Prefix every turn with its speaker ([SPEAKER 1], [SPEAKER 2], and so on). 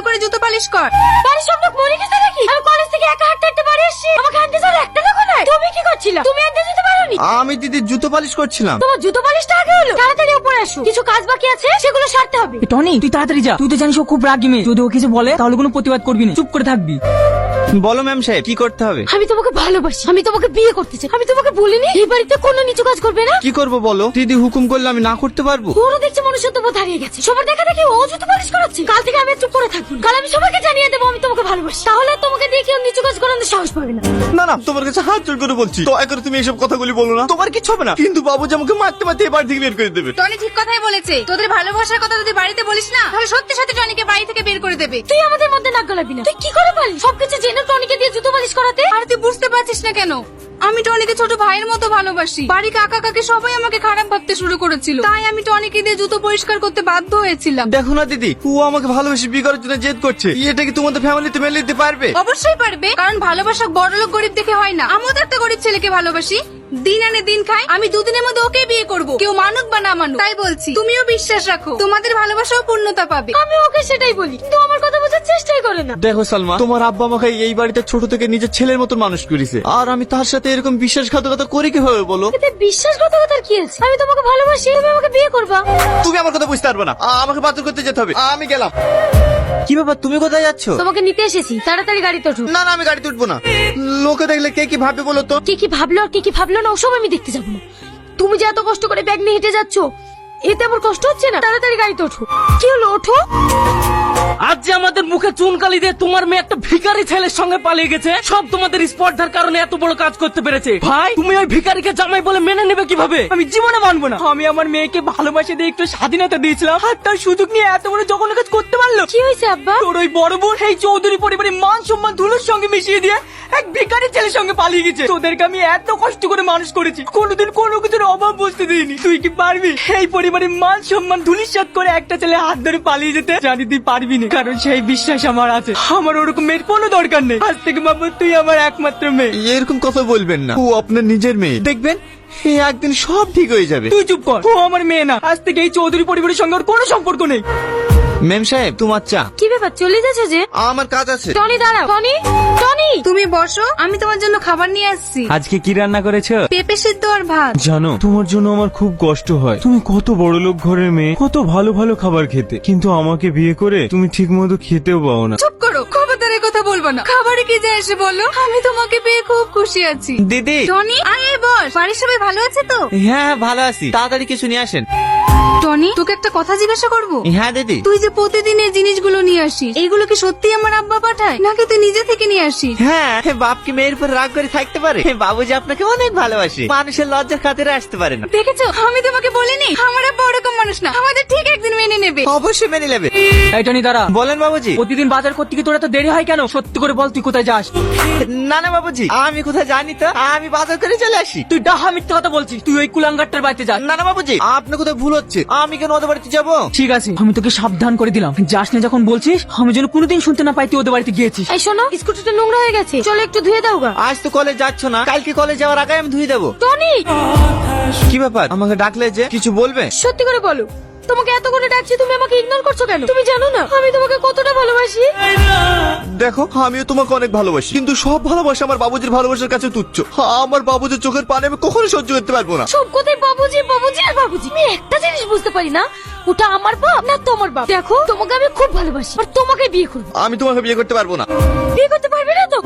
[SPEAKER 1] ভালো করে জুতো পালিশ কর।
[SPEAKER 2] বাড়ির সব লোক গেছে নাকি? আমি কলেজ থেকে একা হাঁটতে হাঁটতে বাড়ি আমাকে একটা তুমি কি করছিলা? তুমি যেতে
[SPEAKER 3] আমি দিদি জুতো পালিশ করছিলাম।
[SPEAKER 2] তোমার জুতো পালিশটা আগে হলো? তাড়াতাড়ি উপরে আসো। কিছু কাজ বাকি আছে? সেগুলো সারতে হবে।
[SPEAKER 4] টনি তুই তাড়াতাড়ি যা। তুই তো জানিস ও খুব রাগি মেয়ে। যদি ও কিছু বলে তাহলে কোনো প্রতিবাদ করবি না। চুপ করে থাকবি।
[SPEAKER 3] বলো ম্যাম সাহেব কি করতে হবে?
[SPEAKER 2] আমি তোমাকে ভালোবাসি। আমি তোমাকে বিয়ে করতে চাই। আমি তোমাকে বলিনি? এই বাড়িতে কোনো নিচু কাজ করবে না?
[SPEAKER 3] কি করব বলো? দিদি হুকুম করলে আমি না করতে পারব।
[SPEAKER 2] ওরও দেখছি মনুষ্যত্ব বোধ হারিয়ে গেছে। সবার দেখা দেখি ও জুতো পালিশ করাচ্ছে। কাল থেকে আমি চুপ করে থাকব কাল আমি সবাইকে জানিয়ে দেবো আমি তোমাকে ভালোবাসি। তাহলে আর তোমাকে দিয়ে কেউ নিচু কাজ করানোর সাহস পাবে না।
[SPEAKER 3] না না তোমার কাছে হাত জোর করে বলছি। দয়া করে তুমি এসব কথাগুলি বলো না? তোমার কিছু হবে না। কিন্তু বাবু যে আমাকে মারতে মারতে বাড়ি থেকে বের করে দেবে।
[SPEAKER 1] টনি ঠিক কথাই বলেছে। তোদের ভালোবাসার কথা যদি বাড়িতে বলিস না তাহলে সত্যি সত্যি টনিকে বাড়ি থেকে বের করে দেবে।
[SPEAKER 2] তুই আমাদের মধ্যে নাক গলাবি না। তুই কি করে পারলি? সবকিছু জেনে টনিকে দিয়ে জুতো পালিশ করাতে?
[SPEAKER 1] আর তুই বুঝতে পারছিস না কেন? আমি টনিকে ছোট ভাইয়ের মতো ভালোবাসি। বাড়ি কাকা কাকে সবাই আমাকে খারাপ ভাবতে শুরু করেছিল। তাই আমি টনিকে দিয়ে জুতো পরিষ্কার করতে বাধ্য হয়েছিলাম।
[SPEAKER 3] দেখো না দিদি ও আমাকে ভালোবেসে বিয়ে করার জন্য জেদ করছে। এটা কি তোমাদের ফ্যামিলিতে মেনে নিতে পারবে?
[SPEAKER 1] অবশ্যই পারবে কারণ ভালোবাসা বড় লোক গরিব দেখে হয় না। আমিও তো একটা গরিব ছেলেকে ভালোবাসি। দিন আনে দিন খাই আমি দুদিনের মধ্যে ওকে বিয়ে করব। কেউ মানুক বা না মানুক তাই বলছি। তুমিও বিশ্বাস রাখো তোমাদের ভালোবাসাও পূর্ণতা পাবে।
[SPEAKER 2] আমি ওকে সেটাই বলি। কিন্তু আমার কথা বোঝার করে না।
[SPEAKER 3] দেখো সালমা তোমার আব্বা আমাকে এই বাড়িতে ছোট থেকে নিজের ছেলের মতো মানুষ করেছে। আর আমি তার সাথে এরকম বিশ্বাসঘাতকতা করি কীভাবে বলো?
[SPEAKER 2] এতে বিশ্বাসঘাতকতার কি আছে? আমি তোমাকে ভালোবাসি তুমি আমাকে বিয়ে করবা?
[SPEAKER 3] তুমি আমার কথা বুঝতে পারবে না। আ, আমাকে বাতিল করতে যেতে হবে। আমি গেলাম। কি ব্যাপার তুমি কোথায় যাচ্ছ?
[SPEAKER 2] তোমাকে নিতে এসেছি তাড়াতাড়ি গাড়িতে ওঠো
[SPEAKER 3] না না আমি গাড়িতে উঠবো না। লোকে দেখলে কে কি ভাববে বলো তো?
[SPEAKER 2] কে কি ভাবলো আর কে কি ভাবলো না ওসব আমি দেখতে যাব না। তুমি যে এত কষ্ট করে ব্যাগ নিয়ে হেঁটে যাচ্ছ এতে আমার কষ্ট হচ্ছে না। তাড়াতাড়ি গাড়িতে ওঠো কি হলো ওঠো।
[SPEAKER 4] আজ যে আমাদের মুখে চুনকালি দিয়ে তোমার মেয়ে একটা ভিখারি ছেলের সঙ্গে পালিয়ে গেছে সব তোমাদের স্পর্ধার কারণে এত বড় কাজ করতে পেরেছে। ভাই তুমি ওই ভিখারিকে জামাই বলে মেনে নেবে কীভাবে? আমি জীবনে মানবো না। আমি আমার মেয়েকে ভালোবাসে দিয়ে একটু স্বাধীনতা দিয়েছিলাম আর তার সুযোগ নিয়ে এত বড় জঘন্য কাজ করতে পারল।
[SPEAKER 2] কি হয়েছে আব্বা?
[SPEAKER 4] তোর ওই বড় বোন এই চৌধুরী পরিবারের মান সম্মান ধুলোর সঙ্গে মিশিয়ে দিয়ে এক ভিখারি ছেলের সঙ্গে পালিয়ে গেছে। তোদেরকে আমি এত কষ্ট করে মানুষ করেছি কোনোদিন কোনো কিছুর অভাব বুঝতে দিইনি। তুই কি পারবি? এই পরিবারের মান সম্মান ধুলিসাত করে একটা ছেলে হাত ধরে পালিয়ে যেতে? জানি তুই পারবি না। কারণ সেই বিশ্বাস আমার আছে। আমার ওরকম মেয়ের কোনো দরকার নেই। আজ থেকে বাবু তুই আমার একমাত্র মেয়ে।
[SPEAKER 3] এরকম কথা বলবেন না। ও আপনার নিজের মেয়ে। দেখবেন? একদিন সব ঠিক হয়ে যাবে।
[SPEAKER 4] তুই চুপ কর। ও আমার মেয়ে না। আজ থেকে এই চৌধুরী পরিবারের সঙ্গে ওর কোনো সম্পর্ক নেই।
[SPEAKER 3] মেম সাহেব তোমার চা।
[SPEAKER 2] কি ব্যাপার চলে যাচ্ছে যে?
[SPEAKER 3] আমার কাজ আছে।
[SPEAKER 2] টনি দাঁড়াও। Tony Tony!
[SPEAKER 1] তুমি বসো আমি তোমার জন্য খাবার নিয়ে আসছি।
[SPEAKER 5] আজকে কি রান্না করেছ?
[SPEAKER 1] পেঁপে সিদ্ধ আর ভাত।
[SPEAKER 5] জানো তোমার জন্য আমার খুব কষ্ট হয়। তুমি কত বড় লোক ঘরের মেয়ে কত ভালো ভালো খাবার খেতে। কিন্তু আমাকে বিয়ে করে তুমি ঠিক মতো খেতেও পাও না।
[SPEAKER 1] চুপ করো খবরদার কথা বলব না। খাবারে কি যায় এসে বলো? আমি তোমাকে পেয়ে খুব খুশি আছি।
[SPEAKER 3] দিদি!
[SPEAKER 1] টনি আয় আয় বস। বাড়ির সবাই ভালো আছে তো?
[SPEAKER 3] হ্যাঁ ভালো আছি। তাড়াতাড়ি কিছু নিয়ে আসেন।
[SPEAKER 1] টনি তোকে একটা কথা জিজ্ঞাসা করব?
[SPEAKER 3] হ্যাঁ দিদি।
[SPEAKER 1] তুই যে প্রতিদিন এই জিনিসগুলো নিয়ে আসিস এইগুলো কি সত্যি আমার আব্বা পাঠায় নাকি তুই নিজে থেকে নিয়ে আসিস?
[SPEAKER 6] হ্যাঁ বাপ কি মেয়ের উপর রাগ করে থাকতে পারে। বাবুজি আপনাকে অনেক ভালোবাসে মানুষের লজ্জার খাতিরে আসতে পারে না।
[SPEAKER 1] দেখেছ? আমি তোমাকে বলিনি আমার আব্বা ওরকম মানুষ না আমাদের ঠিক নেবে।
[SPEAKER 6] অবশ্যই মেনে নেবে।
[SPEAKER 4] এই টনি দাঁড়া।
[SPEAKER 6] বলেন বাবুজি।
[SPEAKER 4] প্রতিদিন বাজার করতে কি তোর এত দেরি হয় কেন? সত্যি করে বল তুই কোথায় যাস?
[SPEAKER 6] না না বাবুজি। আমি কোথায় জানি তো? আমি বাজার করে চলে আসি।
[SPEAKER 4] তুই ডাহা মিথ্যা কথা বলছিস তুই ওই কুলাঙ্গারটার বাড়িতে যাস।
[SPEAKER 6] না না বাবুজি আপনার কোথায় ভুল হচ্ছে। আমি কেন ওদের বাড়িতে যাব?
[SPEAKER 4] ঠিক আছে আমি তোকে সাবধান করে দিলাম। যাস না যখন বলছিস আমি যেন কোনোদিন শুনতে না পাই তুই ওদের বাড়িতে গিয়েছিস।
[SPEAKER 2] এই শোনো স্কুটিটা নোংরা হয়ে গেছে। চলো একটু ধুয়ে দাও গা।
[SPEAKER 6] আজ তো কলেজ যাচ্ছ না কালকে কলেজ যাওয়ার আগে আমি ধুয়ে দেবো।
[SPEAKER 2] টনি!
[SPEAKER 3] কি ব্যাপার? আমাকে ডাকলে যে কিছু বলবে?
[SPEAKER 2] সত্যি করে বলো। তোমাকে এত করে ডাকছি তুমি আমাকে ইগনোর করছ কেন? তুমি জানো না আমি তোমাকে কতটা ভালোবাসি।
[SPEAKER 3] দেখো আমিও তোমাকে অনেক ভালোবাসি কিন্তু সব ভালোবাসা আমার বাবুজির ভালোবাসার কাছে তুচ্ছ। আমার বাবুজির চোখের পানি আমি কখনো সহ্য করতে পারব না।
[SPEAKER 2] সব কথাই বাবুজি বাবুজি আর বাবুজি। আমি একটা জিনিস বুঝতে পারি না ওটা আমার বাপ না তোমার বাপ? দেখো তোমাকে আমি খুব ভালোবাসি আর তোমাকে বিয়ে করব।
[SPEAKER 3] আমি তোমাকে বিয়ে করতে পারব না।
[SPEAKER 2] বিয়ে করতে পারবে না তো?